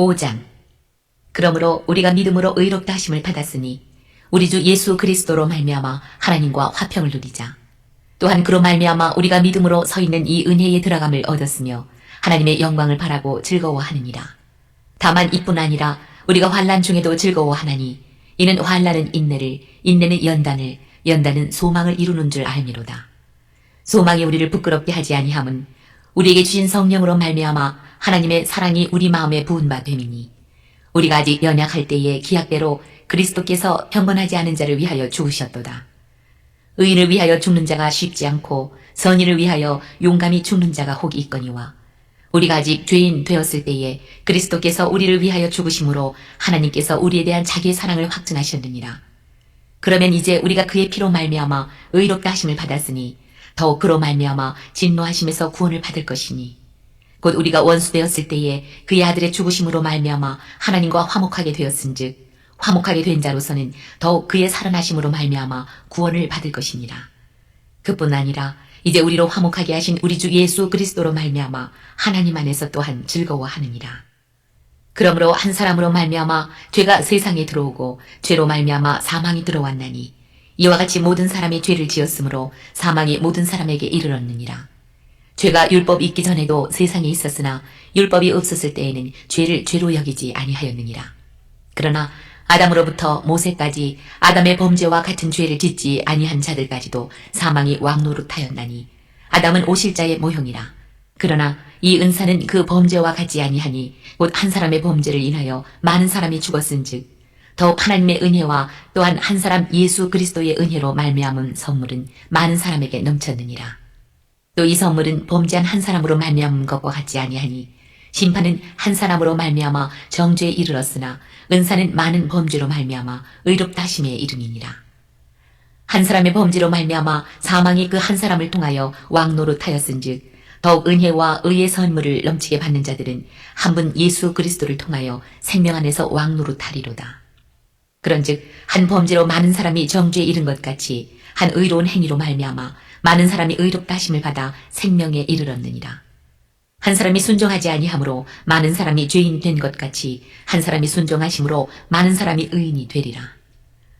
5장 그러므로 우리가 믿음으로 의롭다 하심을 받았으니 우리 주 예수 그리스도로 말미암아 하나님과 화평을 누리자. 또한 그로 말미암아 우리가 믿음으로 서 있는 이 은혜에 들어감을 얻었으며 하나님의 영광을 바라고 즐거워하느니라. 다만 이뿐 아니라 우리가 환란 중에도 즐거워하나니 이는 환란은 인내를 인내는 연단을 연단은 소망을 이루는 줄 알미로다. 소망이 우리를 부끄럽게 하지 아니함은 우리에게 주신 성령으로 말미암아 하나님의 사랑이 우리 마음에 부은 바 됨이니 우리가 아직 연약할 때에 기약대로 그리스도께서 평건하지 않은 자를 위하여 죽으셨도다. 의인을 위하여 죽는 자가 쉽지 않고 선인을 위하여 용감히 죽는 자가 혹 있거니와 우리가 아직 죄인 되었을 때에 그리스도께서 우리를 위하여 죽으심으로 하나님께서 우리에 대한 자기의 사랑을 확증하셨느니라. 그러면 이제 우리가 그의 피로 말미암아 의롭다 하심을 받았으니 더욱 그로 말미암아 진노하심에서 구원을 받을 것이니 곧 우리가 원수 되었을 때에 그의 아들의 죽으심으로 말미암아 하나님과 화목하게 되었은즉 화목하게 된 자로서는 더욱 그의 살아나심으로 말미암아 구원을 받을 것이니라. 그뿐 아니라 이제 우리로 화목하게 하신 우리 주 예수 그리스도로 말미암아 하나님 안에서 또한 즐거워하느니라. 그러므로 한 사람으로 말미암아 죄가 세상에 들어오고 죄로 말미암아 사망이 들어왔나니 이와 같이 모든 사람이 죄를 지었으므로 사망이 모든 사람에게 이르렀느니라. 죄가 율법 있기 전에도 세상에 있었으나 율법이 없었을 때에는 죄를 죄로 여기지 아니하였느니라. 그러나 아담으로부터 모세까지 아담의 범죄와 같은 죄를 짓지 아니한 자들까지도 사망이 왕노릇하였나니 아담은 오실자의 모형이라. 그러나 이 은사는 그 범죄와 같지 아니하니 곧 한 사람의 범죄를 인하여 많은 사람이 죽었은즉 더욱 하나님의 은혜와 또한 한 사람 예수 그리스도의 은혜로 말미암은 선물은 많은 사람에게 넘쳤느니라. 또 이 선물은 범죄한 한 사람으로 말미암은 것과 같지 아니하니 심판은 한 사람으로 말미암아 정죄에 이르렀으나 은사는 많은 범죄로 말미암아 의롭다 하심에 이름이니라. 한 사람의 범죄로 말미암아 사망이 그 한 사람을 통하여 왕노릇하였은즉 더욱 은혜와 의의 선물을 넘치게 받는 자들은 한 분 예수 그리스도를 통하여 생명 안에서 왕노릇하리로다. 그런즉 한 범죄로 많은 사람이 정죄에 이른 것 같이 한 의로운 행위로 말미암아 많은 사람이 의롭다 하심을 받아 생명에 이르렀느니라. 한 사람이 순종하지 아니하므로 많은 사람이 죄인 된 것 같이 한 사람이 순종하심으로 많은 사람이 의인이 되리라.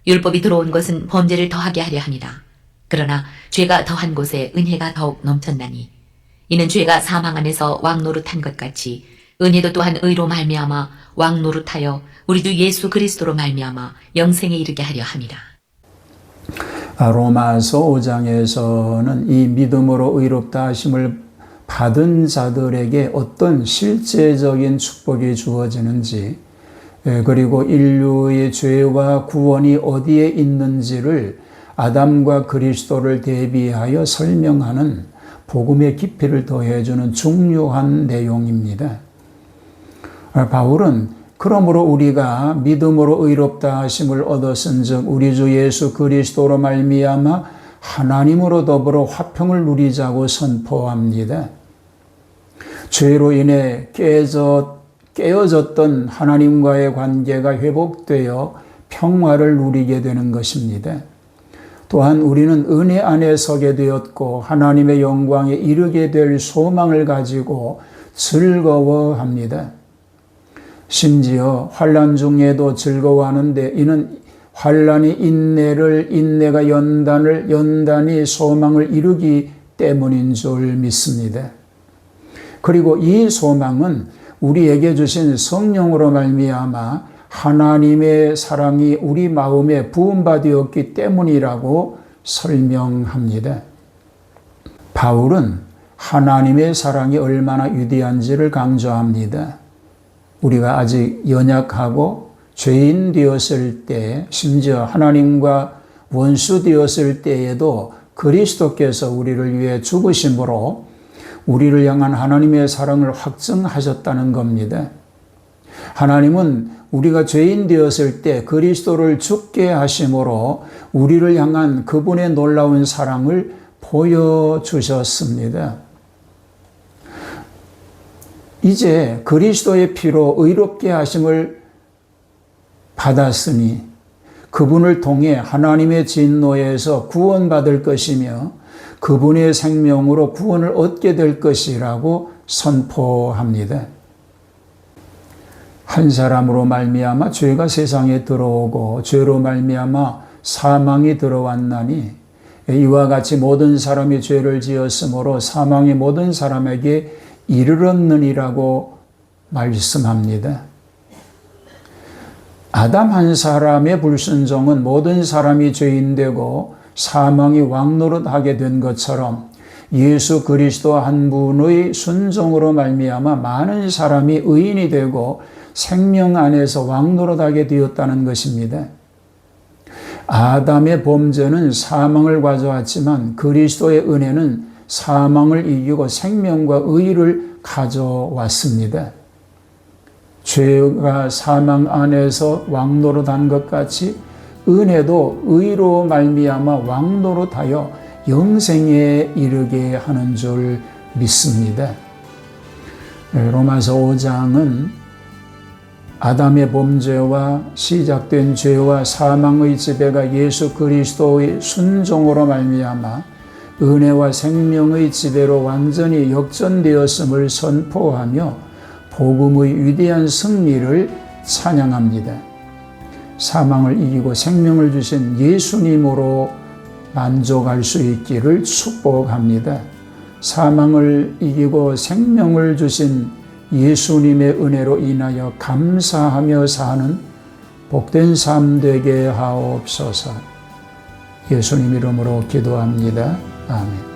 율법이 들어온 것은 범죄를 더하게 하려 함이라. 그러나 죄가 더한 곳에 은혜가 더욱 넘쳤나니 이는 죄가 사망 안에서 왕 노릇한 것 같이 은혜도 또한 의로 말미암아 왕 노릇하여 우리 주 예수 그리스도로 말미암아 영생에 이르게 하려 함이라. 아, 로마서 5장에서는 이 믿음으로 의롭다 하심을 받은 자들에게 어떤 실제적인 축복이 주어지는지, 예, 그리고 인류의 죄와 구원이 어디에 있는지를 아담과 그리스도를 대비하여 설명하는 복음의 깊이를 더해주는 중요한 내용입니다. 아, 바울은 그러므로 우리가 믿음으로 의롭다 하심을 얻었은즉 우리 주 예수 그리스도로 말미암아 하나님으로 더불어 화평을 누리자고 선포합니다. 죄로 인해 깨져, 깨어졌던 하나님과의 관계가 회복되어 평화를 누리게 되는 것입니다. 또한 우리는 은혜 안에 서게 되었고 하나님의 영광에 이르게 될 소망을 가지고 즐거워합니다. 심지어 환란 중에도 즐거워하는데 이는 환란이 인내를 인내가 연단을 연단이 소망을 이루기 때문인 줄 믿습니다. 그리고 이 소망은 우리에게 주신 성령으로 말미암아 하나님의 사랑이 우리 마음에 부음받되었기 때문이라고 설명합니다. 바울은 하나님의 사랑이 얼마나 위대한지를 강조합니다. 우리가 아직 연약하고 죄인 되었을 때, 심지어 하나님과 원수 되었을 때에도 그리스도께서 우리를 위해 죽으심으로 우리를 향한 하나님의 사랑을 확증하셨다는 겁니다. 하나님은 우리가 죄인 되었을 때 그리스도를 죽게 하심으로 우리를 향한 그분의 놀라운 사랑을 보여주셨습니다. 이제 그리스도의 피로 의롭게 하심을 받았으니 그분을 통해 하나님의 진노에서 구원받을 것이며 그분의 생명으로 구원을 얻게 될 것이라고 선포합니다. 한 사람으로 말미암아 죄가 세상에 들어오고 죄로 말미암아 사망이 들어왔나니 이와 같이 모든 사람이 죄를 지었으므로 사망이 모든 사람에게 이르렀느니라고 말씀합니다. 아담 한 사람의 불순종은 모든 사람이 죄인되고 사망이 왕노릇하게 된 것처럼 예수 그리스도 한 분의 순종으로 말미암아 많은 사람이 의인이 되고 생명 안에서 왕노릇하게 되었다는 것입니다. 아담의 범죄는 사망을 가져왔지만 그리스도의 은혜는 사망을 이기고 생명과 의를 가져왔습니다. 죄가 사망 안에서 왕노릇한 것 같이 은혜도 의로 말미암아 왕노릇하여 영생에 이르게 하는 줄 믿습니다. 네, 로마서 5장은 아담의 범죄와 시작된 죄와 사망의 지배가 예수 그리스도의 순종으로 말미암아 은혜와 생명의 지배로 완전히 역전되었음을 선포하며 복음의 위대한 승리를 찬양합니다. 사망을 이기고 생명을 주신 예수님으로 만족할 수 있기를 축복합니다. 사망을 이기고 생명을 주신 예수님의 은혜로 인하여 감사하며 사는 복된 삶 되게 하옵소서. 예수님 이름으로 기도합니다. 아멘.